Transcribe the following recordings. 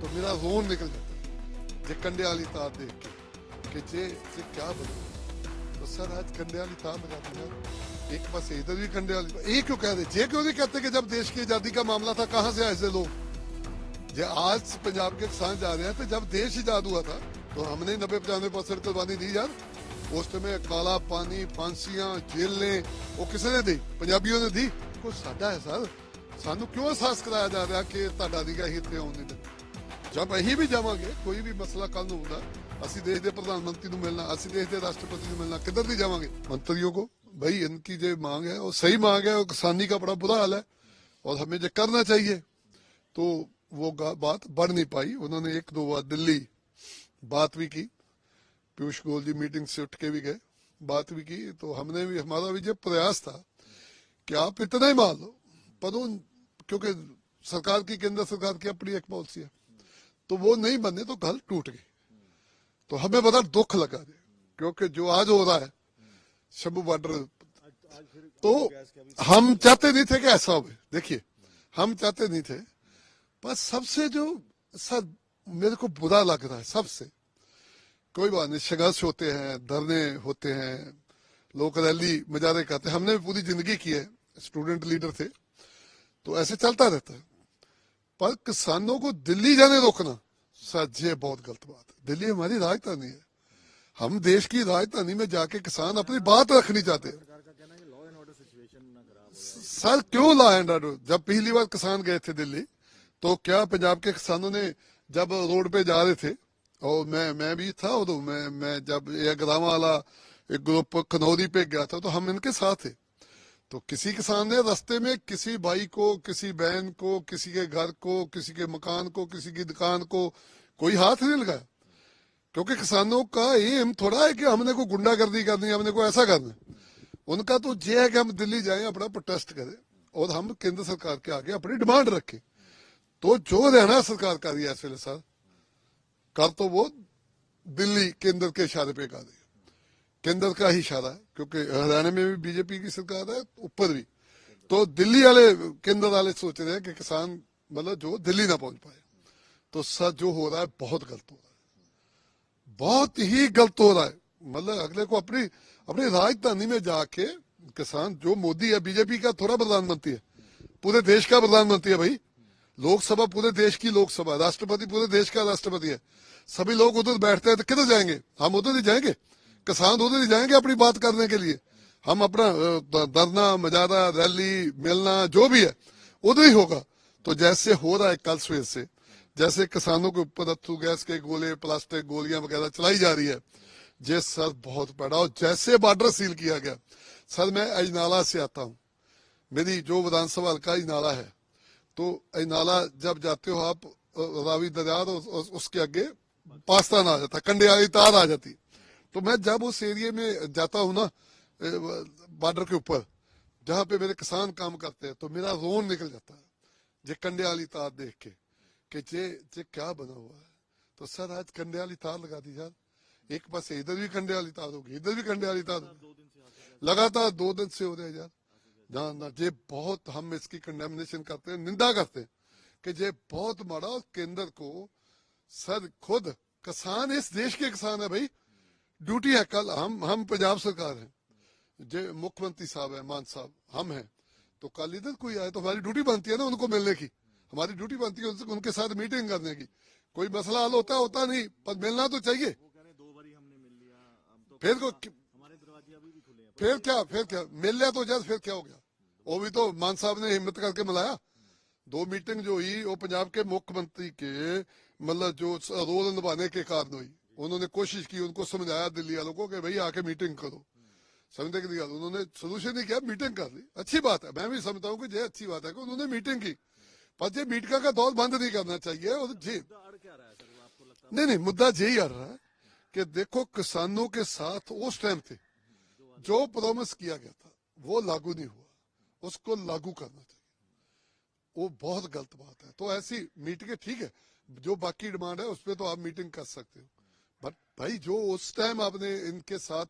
तो मेरा रोन निकल जाता है जे कंडे वाली तार देख के कि जे जे क्या बने तो सर आज कंडे वाली तार लगा दी यार एक पास इधर भी कंडे वाली ये क्यों कह रहे ये क्यों नहीं कहते कि जब देश की आजादी का मामला था कहां से ऐसे लोग जे आज पंजाब के किसान जा रहे हैं तो जब देश आजाद हुआ था तो हमने नब्बे पचानवे परसेंट कुर्बानी दी यार उस समय काला पानी फांसियां जेलें वो किसने दी पंजाबियों ने दी ਕੋਈ ਸਾਡਾ ਹੈ ਸਰ ਸਾਨੂੰ ਕਿਉਂ ਅਹਿਸਾਸ ਕਰਾਇਆ ਜਾ ਰਿਹਾ ਕਿ ਤੁਹਾਡਾ ਦੀਗਾ ਹੀ ਇੱਥੇ ਆਉਣ ਨਹੀਂ ਦਿੰਦੇ ਜਦ ਅਸੀਂ ਵੀ ਜਾਵਾਂਗੇ ਕੋਈ ਵੀ ਮਸਲਾ ਕੱਲ ਨੂੰ ਹੁੰਦਾ ਅਸੀਂ ਦੇਸ਼ ਦੇ ਪ੍ਰਧਾਨ ਮੰਤਰੀ ਨੂੰ ਮਿਲਣਾ ਅਸੀਂ ਦੇਸ਼ ਦੇ ਰਾਸ਼ਟਰਪਤੀ ਨੂੰ ਮਿਲਣਾ किधर नहीं जावांगे मंत्रियों को भाई इनकी जो मांग है वो सही मांग है और किसानी का बड़ा बुरा हाल है और हमें जो करना चाहिए तो वो गा- बात बढ़ नहीं पाई उन्होंने एक दो बार दिल्ली बात भी की पीयूष गोयल जी मीटिंग से उठ के भी गए बात भी की तो हमने भी हमारा भी जो प्रयास था कि आप इतना ही मान लो पर उन क्योंकि सरकार की केंद्र सरकार की अपनी एक पॉलिसी है तो वो नहीं बने तो घर टूट गई तो हमें बड़ा दुख लगा क्योंकि जो आज हो रहा है शंभू बॉर्डर तो हम चाहते नहीं थे कि ऐसा हो। देखिए, हम चाहते नहीं थे, पर सबसे जो सर मेरे को बुरा लग रहा है, सबसे, कोई बात नहीं, संघर्ष होते हैं, धरने होते हैं, लोग रैली मजारे करते हैं। हमने भी पूरी ज़िंदगी की है स्टूडेंट लीडर थे तो ऐसे चलता रहता है। पर किसानों को दिल्ली जाने रोकना सर ये बहुत गलत बात है। दिल्ली हमारी राजधानी है। हम देश की राजधानी में जाके किसान अपनी बात रखनी चाहते हैं। सर क्यों ला एंड ऑर्डर जब पहली बार किसान गए थे दिल्ली तो क्या पंजाब के किसानों ने जब रोड पे जा रहे थे और मैं मैं भी था और मैं मैं जब ये ग्राम वाला एक ग्रुप खनौरी पे गया था तो हम इनके साथ थे। तो किसी किसान ने रास्ते में किसी भाई को, किसी बहन को, किसी के घर को, किसी के मकान को, किसी की दुकान को कोई हाथ नहीं लगाया। क्योंकि किसानों का एम थोड़ा है कि हमने को गुंडागर्दी करनी हमने को ऐसा करना उनका तो ये है कि हम दिल्ली जाएँ, अपना प्रोटेस्ट करें और हम केंद्र सरकार के आगे अपनी डिमांड रखें। तो जो हरियाणा सरकार कर रही है सर कर तो वो दिल्ली केंद्र के इशारे पे कर रही केंद्र का ही इशारा है, क्योंकि हरियाणा में भी बीजेपी की सरकार है, ऊपर भी। तो दिल्ली वाले, केंद्र वाले सोच रहे हैं कि किसान मतलब जो दिल्ली ना पहुँच पाए। तो सर, जो हो रहा है, बहुत गलत हो रहा है। बहुत ही गलत हो रहा है। मतलब अगले को अपनी अपनी राजधानी में जाके किसान, जो मोदी है, बीजेपी का थोड़ा प्रधानमंत्री है। पूरे देश का प्रधानमंत्री है भाई। लोकसभा पूरे देश की लोकसभा, राष्ट्रपति पूरे देश का राष्ट्रपति है। सभी लोग उधर बैठते हैं तो किधर जाएँगे? हम उधर ही जाएँगे? किसान उधर ही जाएँगे अपनी बात करने के लिए। हम अपना धरना मजारा रैली, मिलना, जो भी है, उधर ही होगा। तो जैसे हो रहा है कल सवेर से, जैसे किसानों के ऊपर अथू गैस के गोले, प्लास्टिक गोलियाँ वगैरह चलाई जा रही है, ये सर बहुत बड़ा, और जैसे बॉर्डर सील किया गया। सर, मैं अजनाला से आता हूँ। मेरी जो विधानसभा हल्का अजनाला है तो अजनाला जब जाते हो आप रावी दरिया उसके आगे पाकिस्तान आ जाता कंडे वाली तार आ जाती। तो मैं जब उस एरिया में जाता हूँ ना बॉर्डर के ऊपर, जहाँ पे मेरे किसान काम करते हैं तो मेरा रोन निकल जाता है जे वाली तार देख के, कि जे जे क्या बना हुआ है। तो सर, आज कंडे वाली तार लगा दी यार एक पास इधर भी कंडे वाली तार होगी, इधर भी कंडे वाली तार लगातार दो दिन से हो रहे हैं यार। ना ना, जे बहुत हम इसकी कंडेमनेशन करते हैं, निंदा करते हैं, कि जे बहुत माड़ा केंद्र को सर, खुद किसान, इस देश के किसान है भाई ड्यूटी है कल हम हम पंजाब सरकार है। जे मुख्यमंत्री साहब है मान साहब हम हैं। तो कल इधर कोई आए तो हमारी ड्यूटी बनती है ना उनको मिलने की। हमारी ड्यूटी बनती है उनसे- उनके साथ मीटिंग करने की। कोई मसला हल होता होता नहीं पर मिलना तो चाहिए। तो फिर को फिर क्या फिर क्या? मिल लिया तो जज फिर क्या हो गया? वो भी तो मान साहब ने हिम्मत करके मिलाया। दो मीटिंग जो हुई वो पंजाब के मुख्यमंत्री के मतलब जो रोल निभाने के कारण हुई। उन्होंने कोशिश की उनको समझाया दिल्ली वालों को कि भाई आके मीटिंग करो। समझने की गल उन्होंने सोल्यूशन नहीं किया मीटिंग कर ली। अच्छी बात है मैं भी समझता हूँ कि ये अच्छी बात है कि उन्होंने मीटिंग की। पर ये मीटिंग का दौर बंद नहीं करना चाहिए और जी। क्या रहा है सर आपको लगता नहीं नहीं मुद्दा यही आ रहा है कि देखो किसानों के साथ उस टाइम थे जो प्रोमिस किया गया था वो लागू नहीं हुआ। उसको लागू करना चाहिए। वो बहुत गलत बात है। तो ऐसी मीटिंग ठीक है जो बाकी डिमांड है उस पर तो आप मीटिंग कर सकते हो। भाई जो उस टाइम आपने इनके साथ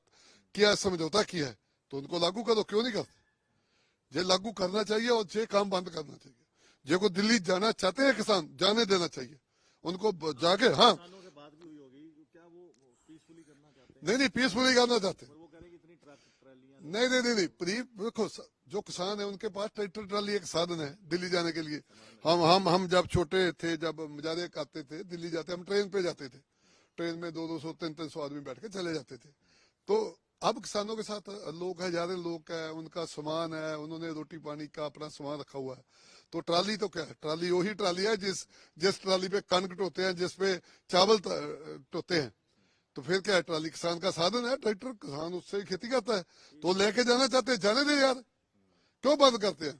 किया समझौता किया है तो उनको लागू करो क्यों नहीं करते? ये लागू करना चाहिए और ये काम बंद करना चाहिए। जे को दिल्ली जाना चाहते हैं किसान जाने देना चाहिए। उनको जाके हाँ। हैं? नहीं नहीं पीसफुली करना चाहते हैं। नहीं नहीं नहीं नहीं प्री देखो जो किसान है उनके पास ट्रैक्टर ट्राली एक साधन है दिल्ली जाने के लिए। हम हम हम जब छोटे थे जब मजारे आते थे दिल्ली जाते हम ट्रेन पे जाते थे। ट्रेन में दो दो सौ, तीन तीन सौ आदमी बैठ के चले जाते थे। तो अब किसानों के साथ लोग हजारे लोग है, उनका सामान है, उन्होंने रोटी पानी का अपना सामान रखा हुआ है। तो ट्राली तो क्या है? ट्राली वही ट्राली है जिस जिस ट्राली पे कनक टोते हैं जिसपे चावल टोते हैं। तो फिर क्या है? ट्राली किसान का साधन है, ट्रैक्टर किसान उससे खेती करता है। तो लेके जाना चाहते हैं, जाने दे यार। क्यों बंद करते हैं?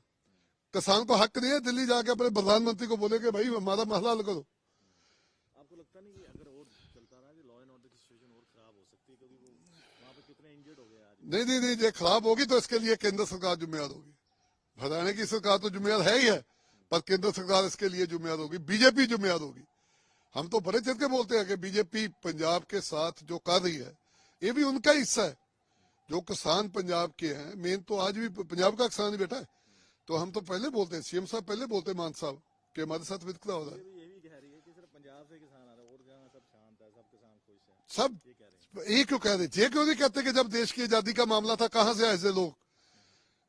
किसान को हक नहीं है दिल्ली जाके अपने प्रधानमंत्री को बोले कि भाई हमारा मसला हल करो आपको लगता नहीं कि अगर और चलता रहा कि लॉ एंड ऑर्डर की सिचुएशन और खराब हो सकती है क्योंकि वो वहाँ पे कितने इंजर्ड हो गए आज नहीं नहीं नहीं, ये खराब होगी तो इसके लिए केंद्र सरकार जिम्मेदार होगी। हरियाणा की सरकार तो जिम्मेदार है ही है, पर केंद्र सरकार इसके लिए जिम्मेदार होगी, बीजेपी जिम्मेदार होगी। हम तो बड़े चल के बोलते हैं कि बीजेपी पंजाब के साथ जो कर रही है, ये भी उनका हिस्सा है। जो किसान पंजाब के हैं, मेन तो आज भी पंजाब का किसान ही बैठा है। तो हम तो पहले बोलते हैं, सीएम साहब पहले बोलते हैं, मान साहब, कि हमारे साथ वितकरा हो रहा है। सब ये ये क्यों कह रहे ये क्यों नहीं कहते कि जब देश की आज़ादी का मामला था कहाँ से आए थे लोग?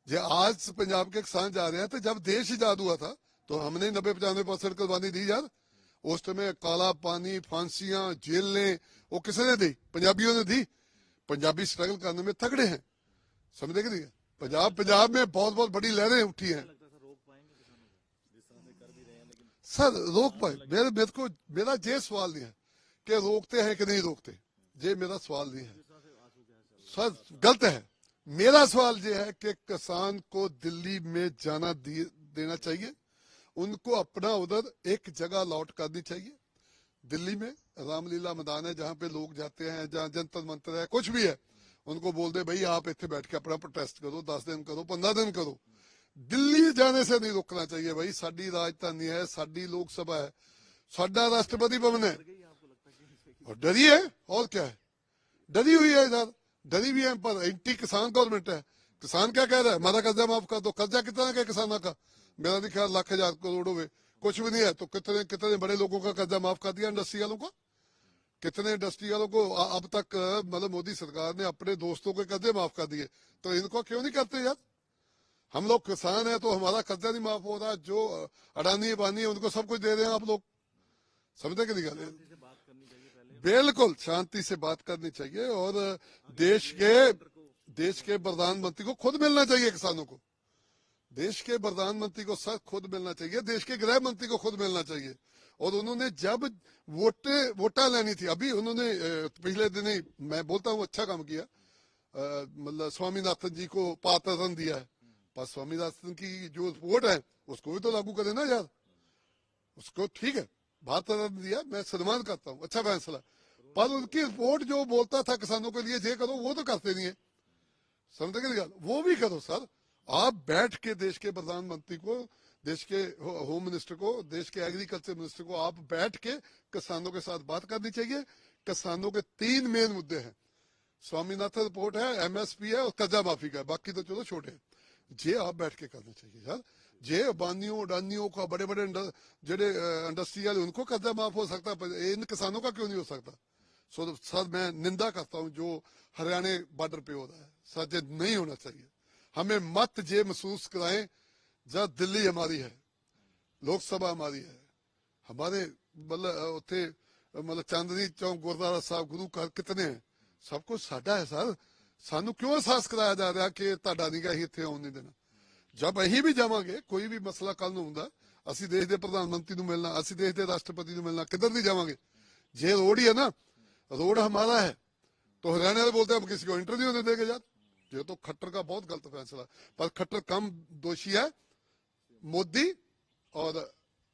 जे आज पंजाब के किसान जा रहे हैं तो जब देश आज़ाद हुआ था तो हमने नब्बे पचानवे परसेंट कुर्बानी दी यार। उस समय काला पानी फांसियाँ जेलें वो किसने दी? पंजाबियों ने दी। पंजाबी स्ट्रगल करने में तगड़े हैं। समझे कि नहीं? पंजाब पंजाब में बहुत बहुत बड़ी लहरें उठी हैं। सर रोक पाए। मेरे मेरे को मेरा ये सवाल नहीं है। कि रोकते हैं कि नहीं रोकते? ये मेरा सवाल नहीं है। सर गलत है। मेरा सवाल ये है कि किसान को दिल्ली में जाना देना चाहिए। उनको अपना उधर एक जगह लौट करनी चाहिए। दिल्ली में रामलीला मैदान है, जहाँ पे लोग जाते हैं, जहाँ जंतर मंतर है, कुछ भी है। उनको बोल दे, भाई, आप इतने बैठ के अपना प्रोटेस्ट करो, दस दिन करो, पंद्रह दिन करो। दिल्ली जाने से नहीं रोकना चाहिए, भाई, साडी राजधानी है, साडी लोक सभा है, साडा राष्ट्रपति भवन है गई आपको लगता है कि इस पे और डरी है? और क्या है? डरी हुई है इधर। डरी भी है पर। एंटी किसान गवर्नमेंट है। किसान क्या कह रहा है? हमारा कर्जा माफ़ कर दो। कर्जा कितना है किसानों का? मेरा नहीं ख्याल, लाख हज़ार करोड़ हुए। कुछ भी नहीं है। तो कितने कितने बड़े लोगों का कर्जा माफ़ कर दिया इंडस्ट्री वालों का? कितने इंडस्ट्री वालों को अब तक मतलब मोदी सरकार ने अपने दोस्तों के कर्जे माफ़ कर दिए। तो इनको क्यों नहीं करते यार? हम लोग किसान है तो हमारा कर्जा नहीं माफ़ हो रहा। जो अडानी अबानी है, उनको सब कुछ दे रहे हैं आप लोग। समझे कि नहीं गल शांति से बात करनी चाहिए पहले बिल्कुल शांति से बात करनी चाहिए और देश के देश के प्रधानमंत्री को खुद मिलना चाहिए किसानों को। देश के प्रधानमंत्री को सर खुद मिलना चाहिए, देश के गृह मंत्री को खुद मिलना चाहिए। और उन्होंने जब वोटे, वोटा लेनी थी, अभी उन्होंने पिछले दिन ही मैं बोलता हूँ अच्छा काम किया। मतलब स्वामीनाथन जी को पात्रन दिया है। पर स्वामीनाथन की जो वोट है, उसको भी तो लागू करे ना यार। उसको ठीक है। भारत रत्न दिया, मैं सम्मान करता हूँ। अच्छा फैसला। पर उनकी रिपोर्ट जो बोलता था किसानों के लिए ये करो, वो तो करते नहीं है। समझे कि नहीं गल? वो भी करो, सर। आप बैठ के देश के प्रधानमंत्री को, देश के होम मिनिस्टर को, देश के एग्रीकल्चर मिनिस्टर को, आप बैठ के किसानों के साथ बात करनी चाहिए। किसानों के तीन मेन मुद्दे हैं। स्वामीनाथन रिपोर्ट है, एमएसपी है और कर्जा माफ़ी का बाकी तो चलो छोटे जे आप बैठ के करना चाहिए यार जे अबानियों अडानियों का बड़े बड़े जेडे इंडस्ट्री वाले उनको कर्जा माफ हो सकता है पर इन किसानों का क्यों नहीं हो सकता सो सर मैं निंदा करता हूं जो हरियाणा बॉर्डर पे हो रहा है सर ये नहीं होना चाहिए हमें मत जे महसूस कराएं जब दिल्ली हमारी है लोकसभा हमारी है हमारे मतलब ਉੱਥੇ मतलब ਚਾਂਦਨੀ ਚੌਂਕ ਗੁਰਦੁਆਰਾ ਸਾਹਿਬ ਗੁਰੂ ਘਰ ਕਿਤਨੇ ਹੈ ਸਭ ਕੁਝ ਸਾਡਾ ਹੈ ਸਰ ਸਾਨੂੰ ਕਿਉਂ ਅਹਿਸਾਸ ਕਰਾਇਆ ਜਾ ਰਿਹਾ ਕਿ ਤੁਹਾਡਾ ਨਹੀਂ ਗਾ ਅਸੀਂ ਇੱਥੇ ਆਉਣ ਨਹੀਂ ਦੇਣਾ ਜਦ ਅਸੀਂ ਵੀ ਜਾਵਾਂਗੇ ਕੋਈ ਵੀ ਮਸਲਾ ਕੱਲ ਨੂੰ ਹੁੰਦਾ ਅਸੀਂ ਦੇਸ਼ ਦੇ ਪ੍ਰਧਾਨ ਮੰਤਰੀ ਨੂੰ ਮਿਲਣਾ ਅਸੀਂ ਦੇਸ਼ ਦੇ ਰਾਸ਼ਟਰਪਤੀ ਨੂੰ ਮਿਲਣਾ ਕਿੱਧਰ ਨਹੀਂ ਜਾਵਾਂਗੇ ਜੇ रोड ही है ना रोड हमारा है तो हरियाणा वाले बोलते हैं हम किसी को इंटरव्यू नहीं देंगे यार ये तो खट्टर का बहुत गलत फैसला पर खट्टर कम दोषी है मोदी और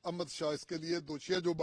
अमित शाह इसके लिए दोषी है जो